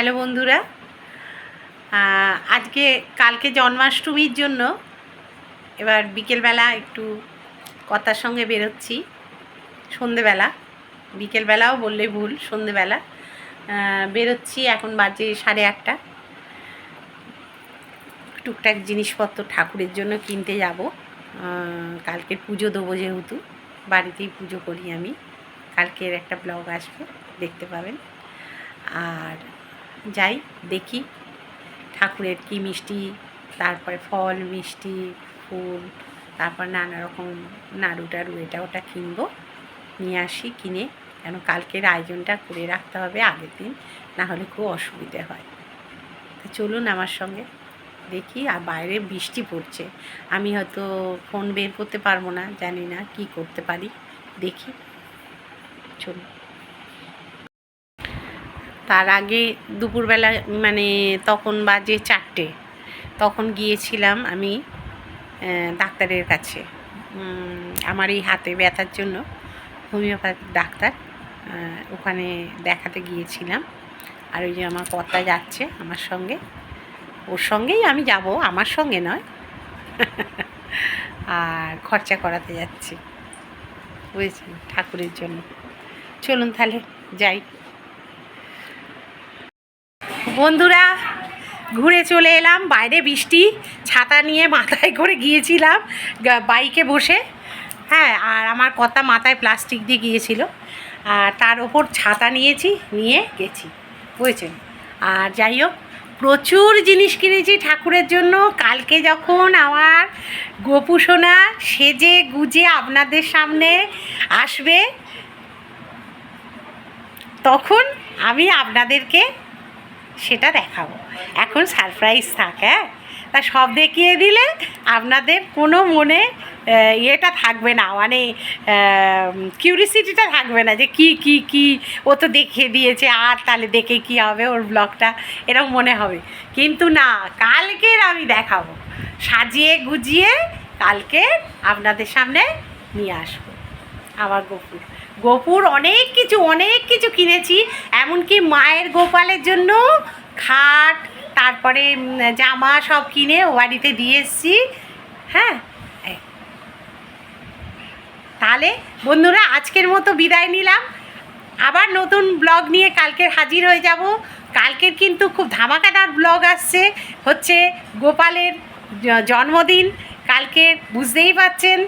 Hello বন্ধুরা আজকে কালকে জন্মাষ্টমীর জন্য এবার বিকেলবেলা একটু কথার সঙ্গে বেরোচ্ছি, সন্ধেবেলা, বিকেলবেলাও বললে ভুল, সন্ধেবেলা বেরোচ্ছি, এখন বাজে সাড়ে আটটা। টুকটাক জিনিসপত্র ঠাকুরের জন্য কিনতে যাব কালকে পুজো দেবো যেহেতু, বাড়িতেই পুজো করি আমি, কালকের একটা ব্লগ আসবে, দেখতে পাবেন। আর যাই, দেখি। ঠাকুরের কি মিষ্টি, তারপরে ফল, মিষ্টি, ফুল, তারপর নানা রকম নাড়ু টাড়ু, এটা ওটা কিনবো। নিয়ে আসি, কিনে। কেন কালকের আয়োজনটা করে রাখতে হবে আগের দিন, না হলে খুব অসুবিধে হয়। তো চলুন আমার সঙ্গে। দেখি, আর বাইরে বৃষ্টি পড়ছে। আমি হয়তো ফোন বের করতে পারব না, জানি না কি করতে পারি। দেখি। চলুন। তার আগে দুপুরবেলা মানে তখন বাজে চারটে, তখন গিয়েছিলাম আমি ডাক্তারের কাছে। আমার এই হাতে ব্যথার জন্য হোমিওপ্যাথিক ডাক্তার ওখানে দেখাতে গিয়েছিলাম। আর ওই যে আমার কর্তা যাচ্ছে আমার সঙ্গে, ওর সঙ্গেই আমি যাব, আমার সঙ্গে নয়। আর খরচা করাতে যাচ্ছি। বুঝেছেন? ঠাকুরের জন্য। চলুন তাহলে, যাই। বন্ধুরা, ঘুরে চলে এলাম। বাইরে বৃষ্টি, ছাতা নিয়ে মাথায় করে গিয়েছিলাম বাইকে বসে। হ্যাঁ আর আমার কথা মাথায় প্লাস্টিক দিয়ে গিয়েছিল। আর তার ওপর ছাতা নিয়েছি, নিয়ে গেছি। বুঝেছেন? আর যাই হোক, প্রচুর জিনিস কিনেছি ঠাকুরের জন্য। কালকে যখন আমার গোপু সোনা সেজে গুজে আপনাদের সামনে আসবে, তখন আমি আপনাদেরকে সেটা দেখাবো। এখন সারপ্রাইজ থাক হ্যাঁ? তা সব দেখিয়ে দিলে আপনাদের কোনো মনে ইয়েটা থাকবে না মানে কিউরিসিটিটা থাকবে না যে কি কি কি, ও তো দেখিয়ে দিয়েছে, আর তাহলে দেখে কি হবে ওর ব্লগটা এরকম মনে হবে। কিন্তু না, কালকের আমি দেখাবো। সাজিয়ে গুজিয়ে কালকে আপনাদের সামনে নিয়ে আসব। আমার গোপুর। গোপুর অনেক কিছু অনেক কিছু কিনেছি। এমনকি মায়ের গোপালের জন্য খাট, তারপরে জামা সব কিনে ও বাড়িতে দিয়ে এসছি। হ্যাঁ? তাহলে বন্ধুরা, আজকের মতো বিদায় নিলাম। আবার নতুন ব্লগ নিয়ে কালকের হাজির হয়ে যাব। কালকের কিন্তু খুব ধামাকাদার ব্লগ আসছে। হচ্ছে গোপালের জন্মদিন। কালকের, বুঝতেই পাচ্ছেন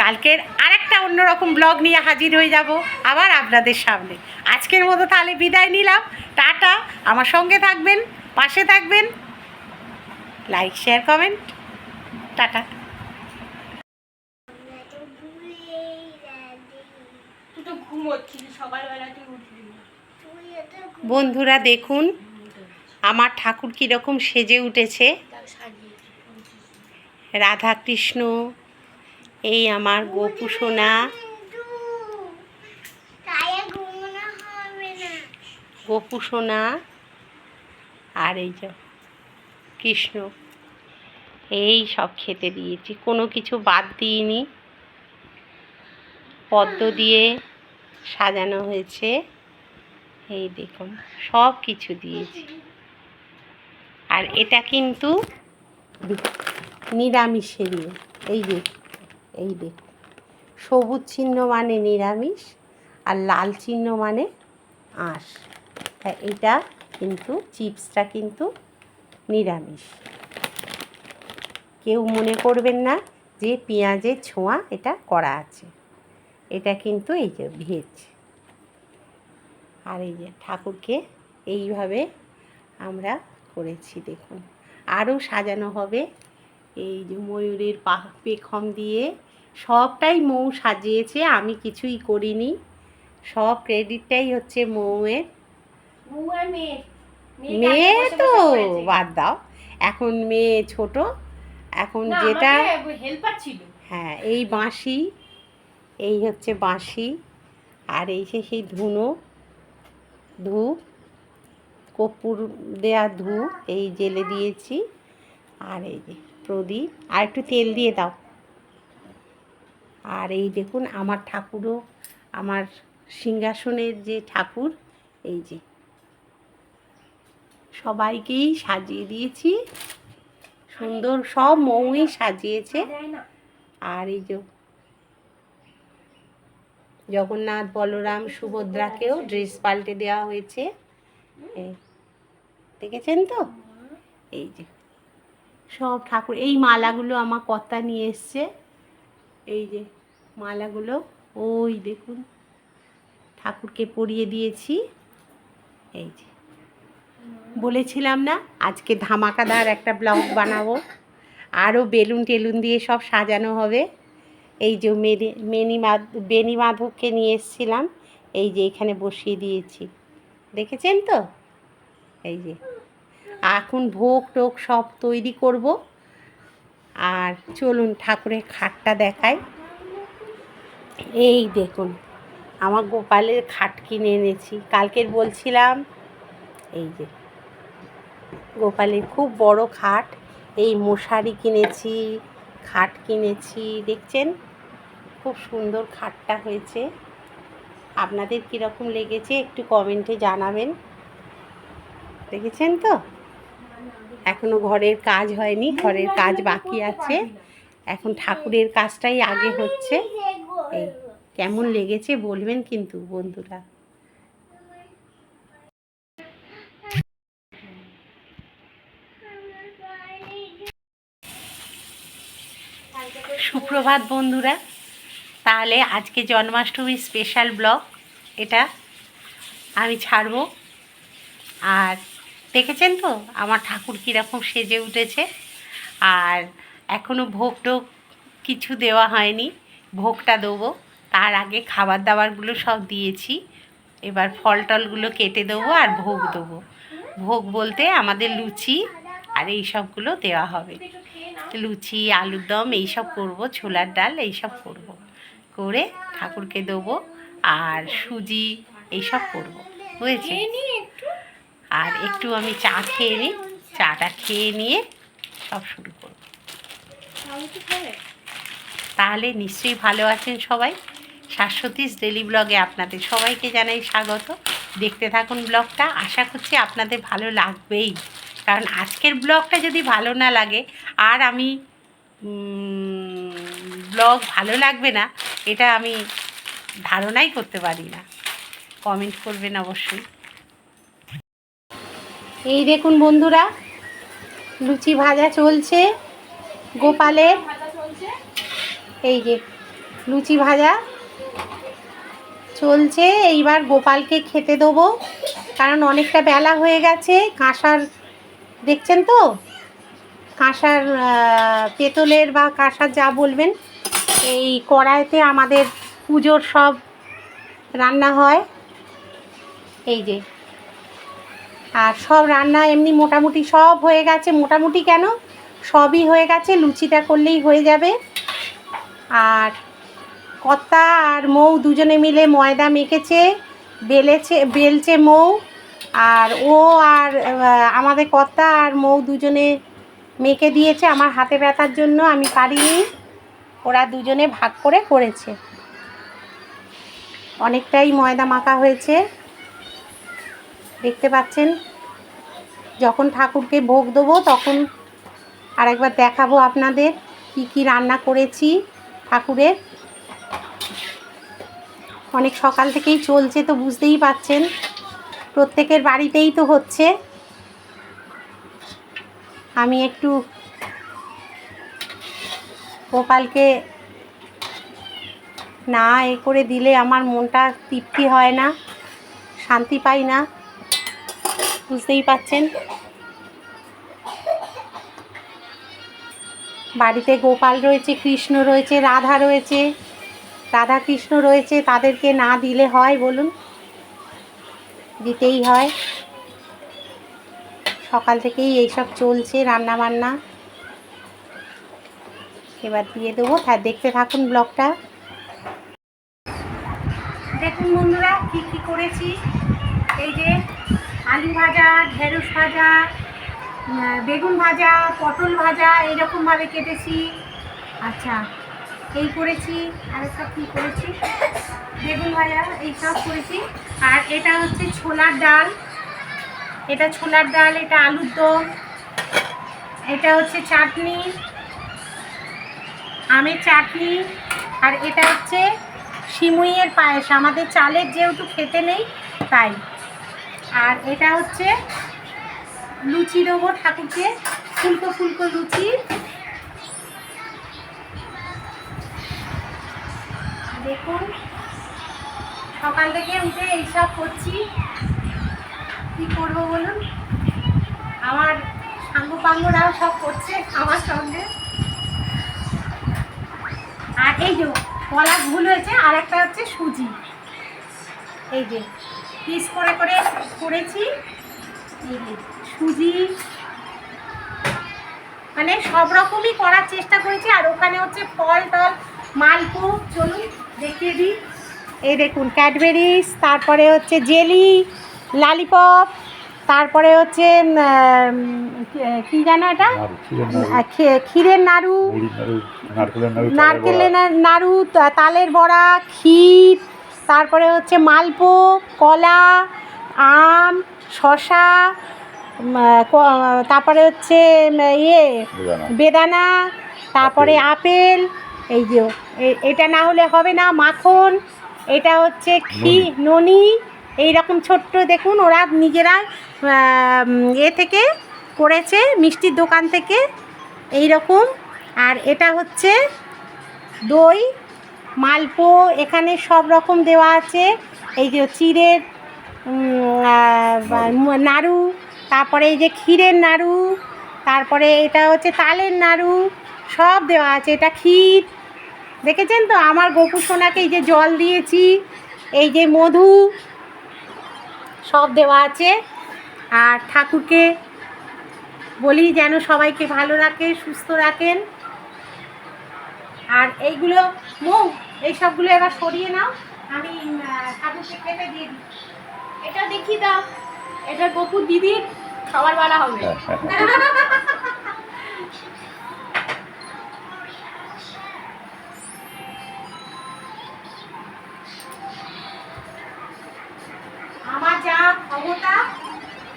কালকের আরেকটা অন্যরকম ব্লগ নিয়ে হাজির হয়ে যাব আবার আপনাদের সামনে। আজকের মতো তাহলে বিদায় নিলাম। টাটা। আমার সঙ্গে থাকবেন পাশে থাকবেন। Like share comment tata. বন্ধুরা দেখুন আমার ঠাকুর কীরকম সেজে উঠেছে। তার সাজিয়ে রাধা কৃষ্ণ এই আমার গোপু সোনা গোপু সোনা আর এই যে কৃষ্ণ, এই সব খেতে দিয়েছি। কোনো কিছু বাদ দিইনি। পদ্ম দিয়ে সাজানো হয়েছে। এই দেখুন, সব কিছু দিয়েছি। আর এটা কিন্তু নিরামিষেরই। এই যে এই দেখুন সবুজ চিহ্ন মানে নিরামিষ আর লাল চিহ্ন মানে আঁশ। তা এটা কিন্তু, চিপসটা কিন্তু নিরামিষ। কেউ মনে করবেন না যে পেঁয়াজের ছোঁয়া এটা করা আছে। এটা কিন্তু এই যে ভেজ। আর এই যে ঠাকুরকে এইভাবে আমরা করেছি, দেখুন। আরও সাজানো হবে এই যে ময়ূরের পা পেখম দিয়ে সবটাই মৌ সাজিয়েছে আমি কিছুই করিনি। সব ক্রেডিটটাই হচ্ছে মৌয়ের। মেয়ে? তো বাদ দাও। এখন মেয়ে ছোট এখন যেটা হেল্পার ছিল। হ্যাঁ এই বাঁশি এই হচ্ছে বাঁশি আর এই যে সেই ধুনো ধূপ কর্পূর দেয়া ধূপ এই জেলে দিয়েছি। আর এই যে প্রদীপ, আর একটু তেল দিয়ে দাও। আর এই দেখুন আমার ঠাকুরও, আমার সিংহাসনের যে ঠাকুর, এই যে। সবাইকেই সাজিয়ে দিয়েছি। সুন্দর সব মৌই সাজিয়েছে। আর এই যে জগন্নাথ বলরাম সুভদ্রাকেও ড্রেস পাল্টে দেওয়া হয়েছে। দেখেছেন তো? এই যে। সব ঠাকুর, এই মালাগুলো আমার কর্তা নিয়ে এসছে। এই যে মালাগুলো, ওই দেখুন, ঠাকুরকে পরিয়ে দিয়েছি। এই যে। বলেছিলাম না, আজকে ধামাকাদার একটা ব্লগ বানাবো। আরও বেলুন টেলুন দিয়ে সব সাজানো হবে। এই যে মেনি মেনি বেনি মাধবকে নিয়ে এসেছিলাম। এই যে এখানে বসিয়ে দিয়েছি। দেখেছেন তো? এই যে। এখন ভোগ টোক সব তৈরি করব। আর চলুন ঠাকুরের খাটটা দেখাই। এই দেখুন, আমার গোপালের খাট কিনে এনেছি। কালকের বলছিলাম, এই যে গোপালের খুব বড় খাট, এই মশারি কিনেছি, খাট কিনেছি, দেখছেন? খুব সুন্দর খাটটা হয়েছে। আপনাদের কীরকম লেগেছে একটু কমেন্টে জানাবেন। দেখেছেন তো? এখনও ঘরের কাজ হয়নি, ঘরের কাজ বাকি আছে। এখন ঠাকুরের কাজটাই আগে হচ্ছে। এই কেমন লেগেছে বলবেন কিন্তু বন্ধুরা। সুপ্রভাত বন্ধুরা, তাহলে আজকে জন্মাষ্টমীর স্পেশাল ব্লগ এটা আমি ছাড়বো। আর দেখেছেন তো? আমার ঠাকুর কীরকম সেজে উঠেছে। আর এখনও ভোগ টোগ কিছু দেওয়া হয়নি। ভোগটা দেবো। তার আগে খাবার দাবারগুলো সব দিয়েছি। এবার ফল টলগুলো কেটে দেবো আর ভোগ দেবো। ভোগ বলতে আমাদের লুচি আর এই সবগুলো দেওয়া হবে। লুচি আলুর দম এইসব করব, ছোলার ডাল এইসব করব। করে ঠাকুরকে দেবো আর সুজি এইসব করব। বুঝেছি আর একটু আমি চা খেয়ে নিই। চাটা খেয়ে নিয়ে সব শুরু করব। তাহলে নিশ্চয়ই ভালো আছেন সবাই। শাশ্বতীশ ডেলি ব্লগে আপনাদের সবাইকে জানাই স্বাগত। দেখতে থাকুন ব্লগটা। আশা করছি আপনাদের ভালো লাগবেই। কারণ আজকের ব্লগটা যদি ভালো না লাগে, আর আমি ব্লগ ভালো লাগবে না, এটা আমি ধারণাই করতে পারি না। কমেন্ট করবেন অবশ্যই। এই দেখুন বন্ধুরা, লুচি ভাজা চলছে, গোপালের। এই যে, লুচি ভাজা চলছে, এইবার গোপালকে খেতে দেবো, কারণ অনেকটা বেলা হয়ে গেছে, কাঁসার, দেখছেন তো? কাঁসার পেতলের বা কাঁসার যা বলবেন, এই কড়াইতে আমাদের পুজোর সব রান্না হয়। এই যে আর সব রান্না এমনি মোটামুটি সব হয়ে গেছে। মোটামুটি কেন? সবই হয়ে গেছে, লুচিটা করলেই হয়ে যাবে। আর কর্তা আর মৌ দুজনে মিলে ময়দা মেখেছে, বেলেছে, বেলছে মৌ। আর ও আর আমাদের কর্তা আর মৌ দুজনে মেখে দিয়েছে আমার হাতে ব্যথার জন্য, আমি পারিনি। ওরা দুজনে ভাগ করে করেছে। অনেকটাই ময়দা মাখা হয়েছে। দেখতে পাচ্ছেন? যখন ঠাকুরকে ভোগ দেবো, তখন আরেকবার দেখাবো আপনাদের কি কি রান্না করেছি ঠাকুরের। অনেক সকাল থেকেই চলছে তো বুঝতেই পাচ্ছেন। প্রত্যেকের বাড়িতেই তো হচ্ছে। আমি একটু গোপালকে না এ করে দিলে আমার মনটা তৃপ্তি হয় না, শান্তি পাই না। বুঝতেই পাচ্ছেন। বাড়িতে গোপাল রয়েছে, কৃষ্ণ রয়েছে, রাধা রয়েছে। রাধা কৃষ্ণ রয়েছে, তাদেরকে না দিলে হয় বলুন? দিতেই হয়। সকাল থেকেই এইসব চলছে রান্না বান্না এবার দিয়ে দেবো। হ্যাঁ দেখতে থাকুন ব্লগটা। দেখুন বন্ধুরা, কি কি করেছি। এই যে আলু ভাজা, ঢেঁড়স ভাজা বেগুন ভাজা, পটল ভাজা, এইরকমভাবে কেটেছি। আচ্ছা এই করেছি। আরেকটা কী করেছি? বেগুন ভাজা, এই সব করেছি। আর এটা হচ্ছে ছোলার ডাল। এটা ছোলার ডাল, এটা আলুর দম। এটা হচ্ছে চাটনি। আমের চাটনি। আর এটা হচ্ছে সিমুইয়ের পায়েস। আমাদের চালের যেহেতু খেতে নেই, তাই। আর এটা হচ্ছে লুচি দেবো ঠাকুরকে, ফুলকো ফুলকো লুচি। দেখুন, সকাল থেকে উঠে এইসব করছি। কি করব বলুন? আমার সাঙ্গ পাঙ্গরাও সব করছে আমার সঙ্গে। আর এই যে কলা ভুল হয়েছে আর একটা হচ্ছে সুজি। এই যে পিস করে করে করেছি। সুজি। মানে সব রকমই করার চেষ্টা করেছি। আর ওখানে হচ্ছে ফল টল মালপো চলুন দেখিয়ে দিই। এই দেখুন ক্যাডবেরিজ তারপরে হচ্ছে জেলি লালিপপ তারপরে হচ্ছে কি- জানো এটা? ক্ষীরের নাড়ু, নারকেলের নাড়ু, তালের বড়া ক্ষীর তারপরে হচ্ছে মালপো কলা আম শশা তারপরে হচ্ছে ইয়ে বেদানা। তারপরে আপেল। এই যে এটা না হলে হবে না মাখন এটা হচ্ছে ঘি ননি। এই রকম ছোট্ট দেখুন ওরা নিজেরা এ থেকে করেছে মিষ্টির দোকান থেকে এই রকম আর এটা হচ্ছে দই মালপো, এখানে সব রকম দেওয়া আছে। এই যে চিড়ের নাড়ু, তারপরে এই যে ক্ষীরের নাড়ু, তারপরে এটা হচ্ছে তালের নাড়ু, সব দেওয়া আছে। এটা ক্ষীর। দেখেছেন তো? আমার গোপু সোনাকে এই যে জল দিয়েছি, এই যে মধু, সব দেওয়া আছে। আর ঠাকুরকে বলি যেন সবাইকে ভালো রাখে, সুস্থ রাখেন। আর এইগুলো মৌ এই সবগুলো এবার সরিয়ে নাও। আমি ঠাকুরকে খেতে দিয়ে দিই এটা দেখি দাও। এটা গপুর দিদির খাবার বাড়া হবে। হ্যাঁ, হ্যাঁ, হ্যাঁ। আমার যা ক্ষমতা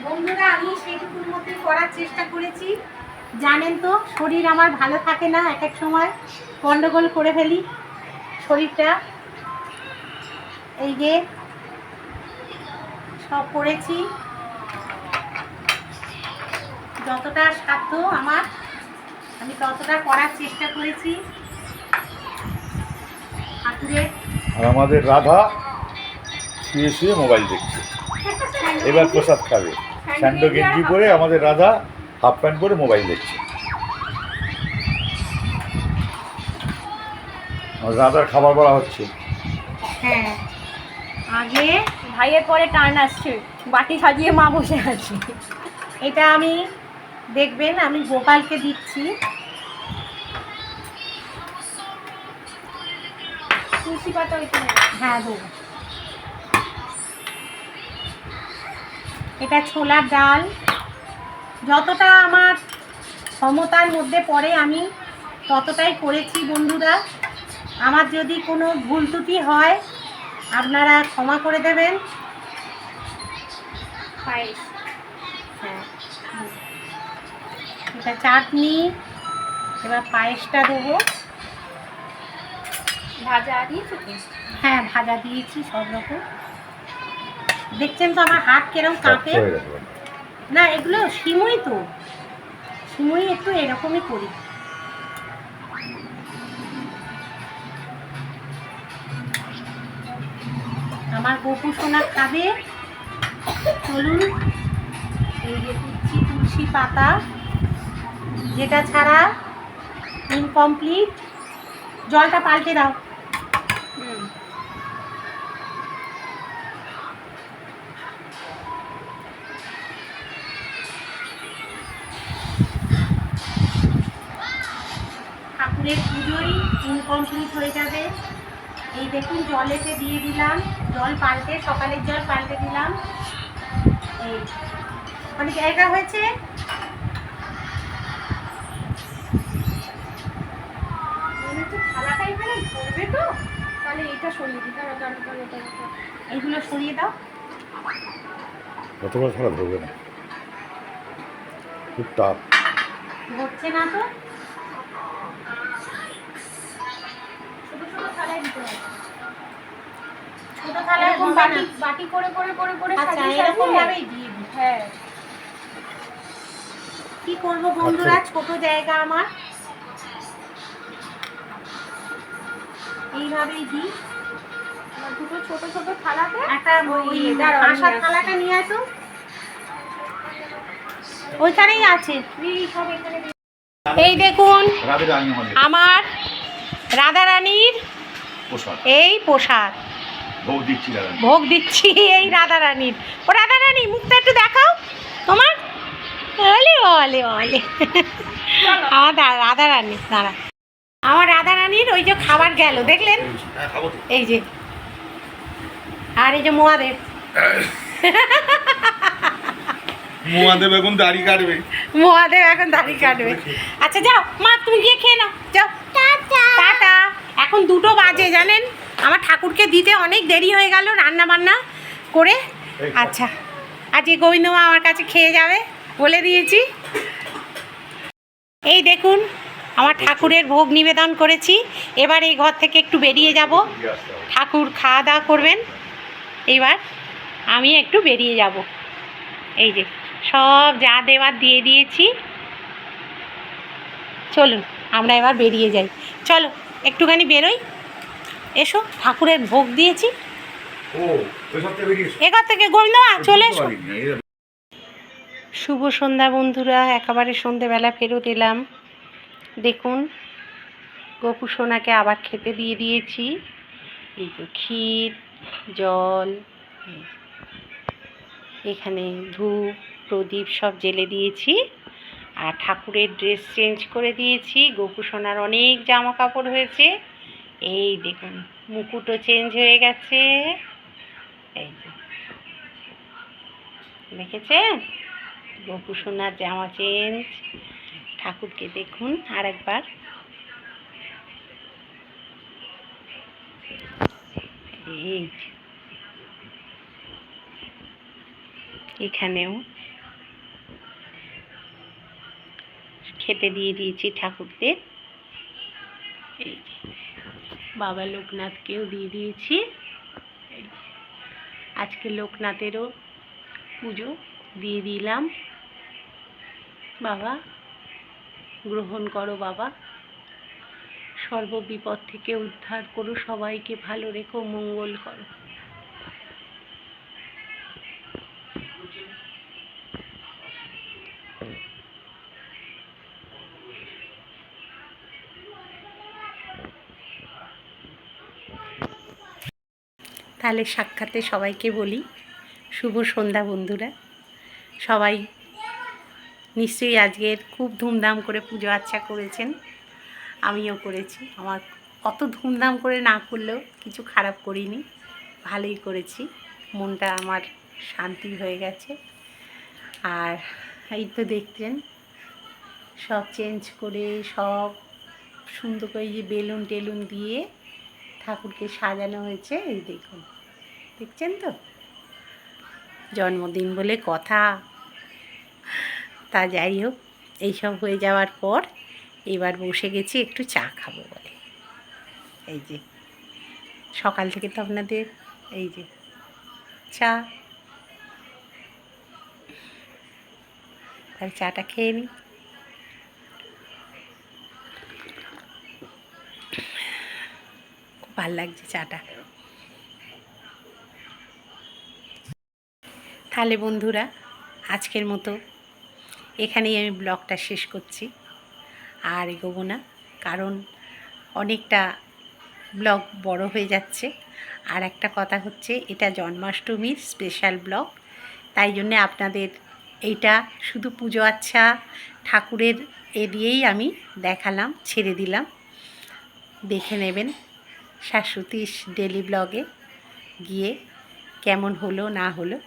বন্ধুরা আমি সেইটুকুর মধ্যে করার চেষ্টা করেছি। জানেন তো শরীর আমার ভালো থাকে না এক এক সময়। গন্ডগোল করে ফেলি। শরীরটা এই যে সব করেছি। যতটা সাধ্য আমার আমি ততটা করার চেষ্টা করেছি। ঠাকুরের আর আমাদের রাধা শুয়ে শুয়ে মোবাইল দেখছে। এবার প্রসাদ খাবে। স্যান্ডো গেঞ্জি পরে আমাদের রাধা হাফ প্যান্ট পরে মোবাইল দেখছে। রাধার খাবার বলা হচ্ছে। হ্যাঁ। আগে ভাইয়ের পরে টার্ন আসছে। বাটি সাজিয়ে মা বসে আছে। এটা আমি, দেখবেন আমি গোপালকে দিচ্ছি। তুলসী পাতা হ্যাঁ দেবো। এটা ছোলার ডাল। যতটা আমার ক্ষমতার মধ্যে পড়ে আমি ততটাই করেছি বন্ধুরা। আমার যদি কোনো ভুল ত্রুটি হয় আপনারা ক্ষমা করে দেবেন। পায়েস। হ্যাঁ। এটা চাটনি এবার পায়েসটা দেবো। ভাজা দিয়েছ হ্যাঁ ভাজা দিয়েছি সব রকম। দেখছেন তো আমার হাত কেরম কাঁপে? না এগুলো সিমুই তো। সিমুই একটু এরকমই করি। আমার গপু সোনা খাবে। চলুন, এই যে তুলসী তুলসী পাতা, যেটা ছাড়া ইনকমপ্লিট জলটা পাল্টে দাও। ঠাকুরের পুজোই ইনকমপ্লিট হয়ে যাবে। এই দেখুন জল জলেতে দিয়ে দিলাম। জল পাল্টে সকালের জল পাল্টে দিলাম। এই অনেক জায়গা হয়েছে? মনে দাঁড়া দাঁড়া এইগুলো সরিয়ে দাও। কতবার ছাড়া ধরবে না। খুব টাফ হচ্ছে না তো? ছোট দিতে হবে থালা এরকম বাটি বাটি করে করে করে করে আচ্ছা সাজিয়ে এরকম ভাবেই দিয়ে দিই। হ্যাঁ। কি করব বন্ধুরা? ছোট জায়গা আমার। এইভাবেই দিই। দুটো ছোট ছোট থালাতে একটা ওই ইয়ে, কাঁসার থালাটা নিয়ে আসো ওইখানেই আছে। এই সব এখানে দিয়ে- এই দেখুন রাধে আমার রাধারানীর পোশাক এই প্রসাদ ভোগ দিচ্ছি রাধা ভোগ দিচ্ছি এই রাধারানীর ও রাধারানী মুখটা একটু দেখাও। তোমার? ওলে ওলে ওলে। আমার দা- রাধারানী দাঁড়া। আমার রাধারানীর ওই যে খাবার গেল দেখলেন? হ্যাঁ খাব তো। এই যে। আর এই যে মোয়াদের। মহাদেব এখন দাড়ি কাটবে। মহাদেব এখন দাড়ি কাটবে। আচ্ছা যাও। মা তুমি গিয়ে খেয়ে নাও। যাও। টাটা। এখন দুটো বাজে জানেন? আমার ঠাকুরকে দিতে অনেক দেরি হয়ে গেল রান্না বান্না করে। আচ্ছা আজকে গোবিন্দমা আমার কাছে খেয়ে যাবে বলে দিয়েছি। এই দেখুন আমার ঠাকুরের ভোগ নিবেদন করেছি। এবার এই ঘর থেকে একটু বেরিয়ে যাব। ঠাকুর খাওয়া দাওয়া করবেন। এইবার আমি একটু বেরিয়ে যাব। এই যে সব যা দেওয়ার দিয়ে দিয়েছি। চলুন আমরা এবার বেরিয়ে যাই। চলো একটুখানি বেরোই। এসো ঠাকুরের ভোগ দিয়েছি। এখান থেকে গোলনোয়া চলে এসো। শুভ সন্ধ্যা বন্ধুরা একেবারে সন্ধেবেলা ফেরত এলাম। দেখুন গপু সোনাকে আবার খেতে দিয়ে দিয়েছি। এই যে ক্ষীর জল এখানে ধূপ প্রদীপ সব জেলে দিয়েছি। আর ঠাকুরের ড্রেস চেঞ্জ করে দিয়েছি গপু সোনার অনেক জামা কাপড় হয়েছে। এই দেখুন, মুকুটও চেঞ্জ হয়ে গেছে। এই যে, দেখেছেন? গপু সোনার জামা চেঞ্জ ঠাকুরকে দেখুন আরেকবার। এই এখানেও খেতে দিয়ে দিয়েছি ঠাকুরদের। এই বাবা লোকনাথকেও দিয়ে দিয়েছি। আজকে লোকনাথেরও পুজো দিয়ে দিলাম। বাবা, গ্রহণ করো বাবা। সর্ববিপদ থেকে উদ্ধার করো, সবাইকে ভালো রেখো, মঙ্গল করো। তাহলে সাক্ষাতে সবাইকে বলি, শুভ সন্ধ্যা বন্ধুরা। সবাই নিশ্চয়ই আজকের খুব ধুমধাম করে পুজো আচ্ছা করেছেন, আমিও করেছি। আমার অত ধুমধাম করে না করলেও কিছু খারাপ করিনি, ভালোই করেছি। মনটা আমার শান্তি হয়ে গেছে। আর এই তো দেখছেন, সব চেঞ্জ করে সব সুন্দর করে যে বেলুন টেলুন দিয়ে ঠাকুরকে সাজানো হয়েছে, এই দেখুন। দেখছেন তো? জন্মদিন বলে কথা। তা যাই হোক, এইসব হয়ে যাওয়ার পর এবার বসে গেছি একটু চা খাব বলে। এই যে, সকাল থেকে তো আপনাদের, এই যে, চা। তাহলে চাটা খেয়ে নিই। খুব ভালো লাগছে চাটা। তাহলে বন্ধুরা, আজকের মতো এখানেই আমি ব্লগটা শেষ করছি। আর এগোবো না, কারণ অনেকটা ব্লগ বড় হয়ে যাচ্ছে। আর একটা কথা হচ্ছে, এটা জন্মাষ্টমীর স্পেশাল ব্লগ। তাই জন্যে আপনাদের এইটা শুধু পুজো আচ্ছা ঠাকুরের এ দিয়েই আমি দেখালাম, ছেড়ে দিলাম। দেখে নেবেন শাশ্বতীশ ডেলি ব্লগে গিয়ে কেমন হলো, না হলো।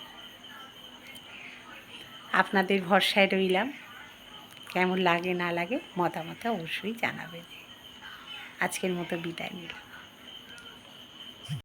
আপনাদের ভরসায় রইলাম। কেমন লাগে না লাগে মতামত অবশ্যই জানাবেন। আজকের মতো বিদায় নিলাম।